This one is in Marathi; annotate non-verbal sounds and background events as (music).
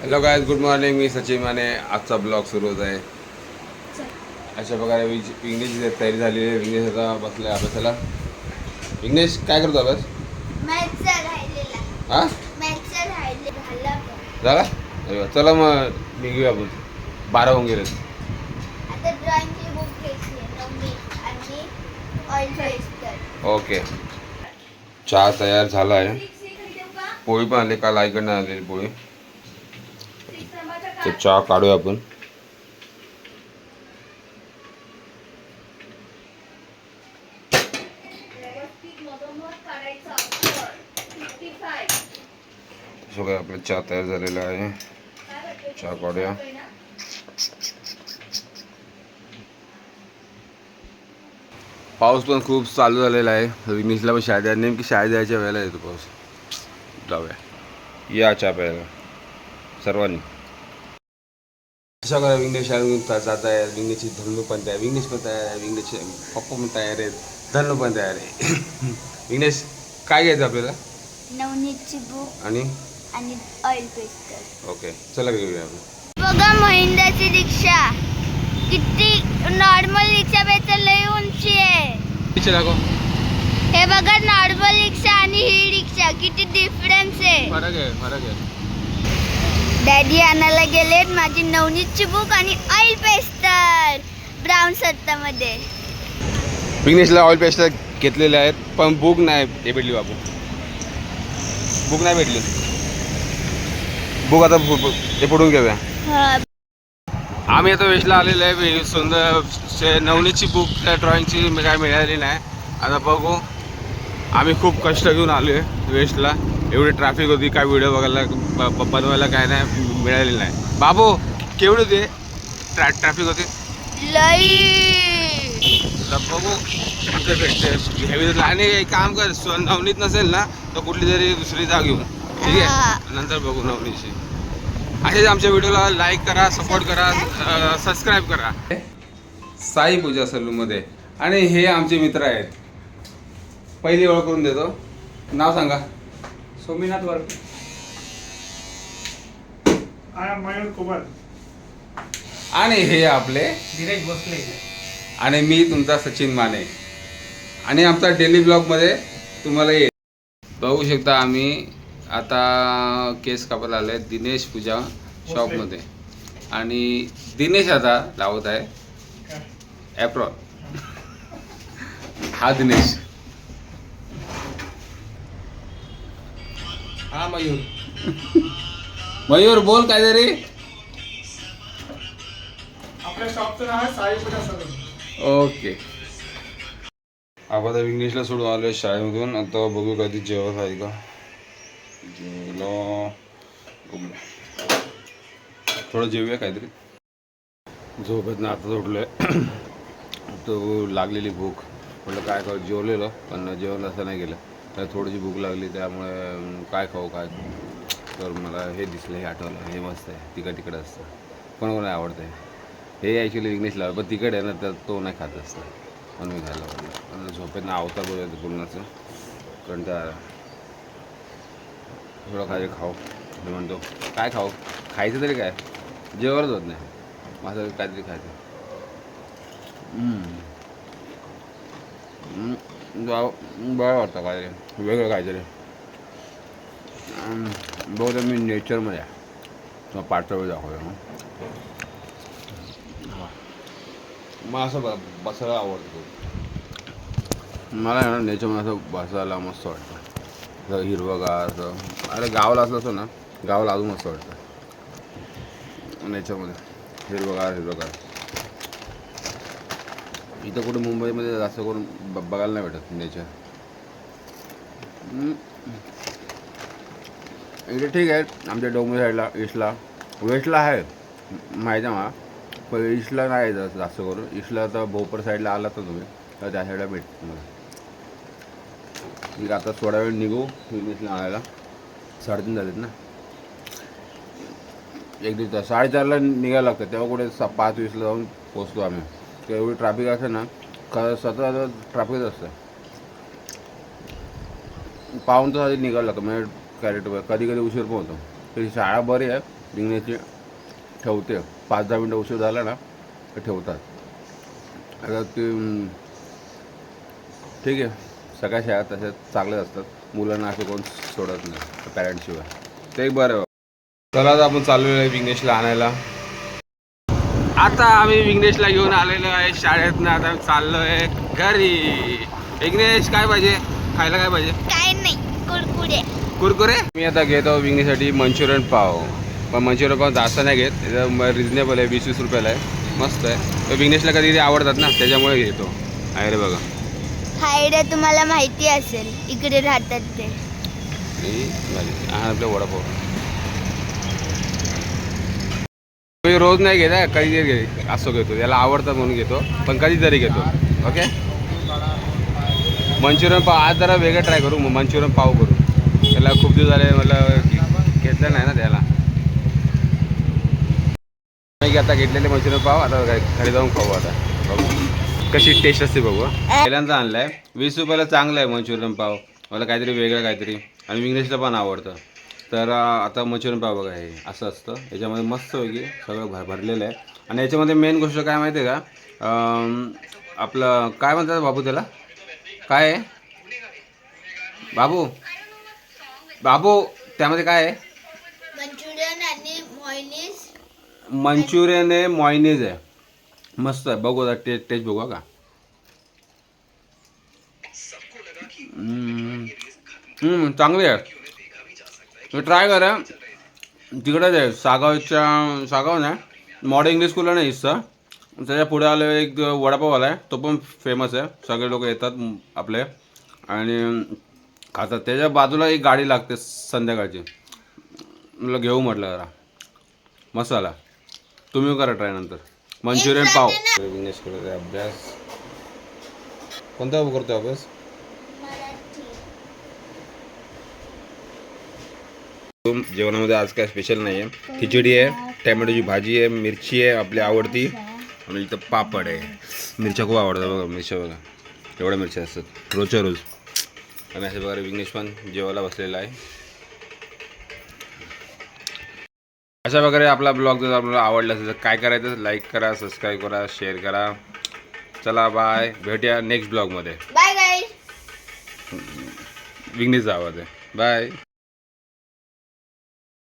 हॅलो गायज गुड मॉर्निंग मी सचिन माने. आजचा ब्लॉग सुरू होत आहे. अशा प्रकारे विघ्नेशची तयारी झालेली आहे. विघ्नेश आता बसलाय अभ्यासाला. विघ्नेश काय करतो अभ्यास? हा? झाला अरे. चला मग निघूया आपण. बारा होऊन गेले ओके. चहा तयार झाला आहे. पोळी पण आली. काल आईकडनं आलेली पोळी. तर चहा काढूया आपण. सगळं आपला चहा तयार झालेला आहे. चहा काढूया. पाऊस पण खूप चालू झालेला आहे. विघ्नेशला पण शाळेत नेमकी शाळेत जायच्या वेळेला येतो पाऊस. जाऊया. या चहा प्यायला. सर्वांनी. अशा करा विघ्नेश जात आहे विघ्नेशची धनु पण तयार विघ्नेश पण तयार आहे. विघ्नेशचे पप्पा पण तयार आहेत. धनु पण तयार आहे. (coughs) विघ्नेश काय घ्यायचं आपल्याला? नवनीतची बुक आणि? आणि ऑइल पेस्टर ओके चला घेऊया आपण. बघा महिंद्राची रिक्षा. किती नॉर्मल रिक्षापेक्षा लई उंची आहे. पिक्चर दाखव. हे बघा नॉर्मल रिक्षा आणि ही रिक्षा. किती डिफरन्स आहे. फरक आहे फरक आहे. डॅडी आणायला गेलेत माझी नवनीतची बुक आणि ऑइल पेस्टर ब्राऊन सत्तामध्ये. विघ्नेशला ऑइल पेस्ट घेतलेले आहेत पण बुक नाही हे भेटली बाबू. बुक नाही भेटली. बुक आता हे पुढून घेऊया. आम्ही आता वेशला आलेलो आहे सुंदर नवनीतची बुक त्या ड्रॉइंगची काय मिळाली नाही. आता बघू. आम्ही खूप कष्ट घेऊन आलो आहे वेस्टला एवढी ट्रॅफिक होती काय व्हिडिओ बघायला बनवायला काय नाही मिळालेली नाही. बाबू केवढी होती? ट्रॅ ट्रॅफिक होती? बघू कुठे भेटते? हेवी आणि एक काम कर नवनीत नसेल ना तर कुठली तरी दुसरी जाग घेऊ ठीक हा. आहे नंतर बघू नवनीतची असेच आमच्या व्हिडिओला लाईक करा सपोर्ट करा सबस्क्राईब करा. साई पूजा सलूनमध्ये. आणि हे आमचे मित्र आहेत. पहिली ओळख करून देतो. नाव सांगा. Sominath work I am Mayur Kumar आणि हे आपले धीरज भोसले. आणि मी तुमचा सचिन माने. आणि आमचा डेली ब्लॉगमध्ये तुम्हाला येईल बघू शकता आम्ही आता केस कापायला आले दिनेश पूजा शॉपमध्ये आणि दिनेश आता लावत आहे. ॲप्रॉन हा दिनेश. मयूर. मयूर बोल काहीतरी. आपल्या शॉपचं नाव आहे सलून ओके. आपण आता विघ्नेशला सोडून आलो शाळेमधून. आता बघू कधी जेवण आहे का. जेवलो. थोडं जेवूया काहीतरी. झोपेत ना आता उठलोय. (clears throat) तो लागलेली भूक. म्हटलं काय खाऊ जेवलेलं पण जेवण असं नाही गेलं. तर थोडीशी भूक लागली त्यामुळे काय खाऊ काय तर मला हे दिसलं हे आठवलं हे मस्त आहे तिकट तिकट असतं. कोण कोण आवडतं आहे हे ॲक्च्युली विघ्नेशला पण तिकट आहे ना तर तो नाही खात असतं म्हणून मी खायला पाहिजे झोपेत ना आवता बघायचं पूर्णाचं. कंटाळा थोडं काय खाऊ. मी म्हणतो काय खाऊ? खायचं तरी काय? जेवणच होत नाही. माझं काहीतरी खायचं. बरं वाटतं काहीतरी. वेगळं काहीतरी. बघू मी नेचरमध्ये आहे. पाठवळ दाखवूया मग मला असं ब बसायला आवडतं मला आहे ना नेचरमध्ये असं बसायला मस्त वाटतं. असं हिरवंगार असं अरे गावाला असलं असं ना गावाला अजून मस्त वाटतं. नेचरमध्ये. हिरवंगार हिरवंगार इथं कुठे मुंबईमध्ये जास्त करून ब बघायला नाही भेटत नेचर. इथे ठीक आहे आमच्या डोंगर साईडला ईस्टला वेस्टला आहे माहिती आहे मला. पण ईस्टला नाही जास्त जास्त करून. ईस्टला तर भोपर साईडला आला तर तुम्ही तर त्या साईडला भेट तुम्हाला. ठीक आता थोडा वेळ निघू ईस्टला आणायला. साडेतीन झालेत ना. एक दिवस साडेचारला निघायला लागतं तेव्हा कुठे सा पाच वीसला जाऊन पोचतो आम्ही. एवढी ट्रॅफिक असते ना का सतत ट्रॅफिकच असतं. पाऊन तास आधी निघायला लागतं म्हणजे कॅरेटवर कधी कधी उशीर पण होतो. तरी शाळा बरी आहे विघ्नेशची ठेवते. पाच दहा मिनटं उशीर झाला ना तर ठेवतात. आता ते ठीक आहे. सगळ्या शाळा तशा चांगल्याच असतात. मुलांना असं कोण सोडत नाही पॅरेंट्सशिवाय ते बरं चला आता आपण चालू आहे विघ्नेशला आणायला. आता आम्ही विघ्नेशला घेऊन आलेलो आहे शाळेतनं आता चाललो आहे घरी. विघ्नेश काय पाहिजे? खायला काय पाहिजे? काय नाही कुरकुरे. कुरकुरे? मी आता घेतो विंगणीसाठी मंचुरियन पाव. पण मंचुरियन पाव जास्त नाही घेत रिजनेबल आहे वीस वीस रुपयाला आहे. मस्त आहे. तर विघ्नेशला कधी आवडतात ना त्याच्यामुळे घेतो. आहे रे बघा. हायडे तुम्हाला माहिती असेल इकडे राहतात ते. आणि आपलं वडापाव. मी रोज नाही घेत कधी घे असं घेतो. याला आवडतं म्हणून घेतो. पण कधीतरी घेतो. ओके मंचुरियन पाव आज जरा वेगळं ट्राय करू. मंचुरियन पाव करू. त्याला खूप दिवस झाले मला घेतलं नाही ना त्याला. नाही आता घेतलेले मंचुरियन पाव. आता घ- घरी जाऊन खाऊ आता. बघू. कशी टेस्ट असते बघू पहिल्यांदा आणलाय. वीस रुपयाला चांगलं आहे मंचुरियन पाव. मला काहीतरी वेगळं काहीतरी. आणि विघ्नेशला पण आवडतं. तर आता मंचुरियन पाव बघा हे असं असतं. याच्यामध्ये मस्त वेगळी सगळं भर भरलेलं आहे. आणि याच्यामध्ये मेन गोष्ट काय माहिती आहे का आपलं काय म्हणतात बाबू त्याला? काय आहे? बाबू? बाबू त्यामध्ये काय आहे? मंचुरियन आहे मॉयनीज आहे. मस्त आहे. बघू आता टेस्ट टेस्ट बघू का? हम्म, चांगली आहे. तुम्ही ट्राय करा. तिकडंच आहे सागावच्या सागाव नाही मॉडर्न इंग्लिश स्कूलला नाही इथं. त्याच्या पुढे आलं एक वडापाववाला आहे तो पण फेमस आहे. सगळे लोक येतात आपले. आणि खातात त्याच्या बाजूला एक गाडी लागते संध्याकाळची. म्हटलं घेऊ म्हटलं जरा. मसाला. तुम्ही करा ट्राय नंतर. मंचुरियन पाव. विघ्नेश करत अभ्यास. कोणता करतो अभ्यास? जेवणामध्ये आज काय स्पेशल नाही आहे खिचडी आहे टॅमॅटोची भाजी आहे मिरची आहे आपली आवडती. आणि इथं पापड आहे. मिरच्या खूप आवडतात बघा मिरच्या बघा. एवढ्या मिरच्या असतात. रोजच्या रोज. आणि अशा प्रकारे विघ्नेश पण जेवायला बसलेला आहे. अशा प्रकारे आपला ब्लॉग जर आपल्याला आवडला असेल तर काय करायचं? लाईक करा सबस्क्राईब करा शेअर करा. चला बाय भेटूया नेक्स्ट ब्लॉगमध्ये बाय गाईज विघ्नेशचा आवाज आहे. बाय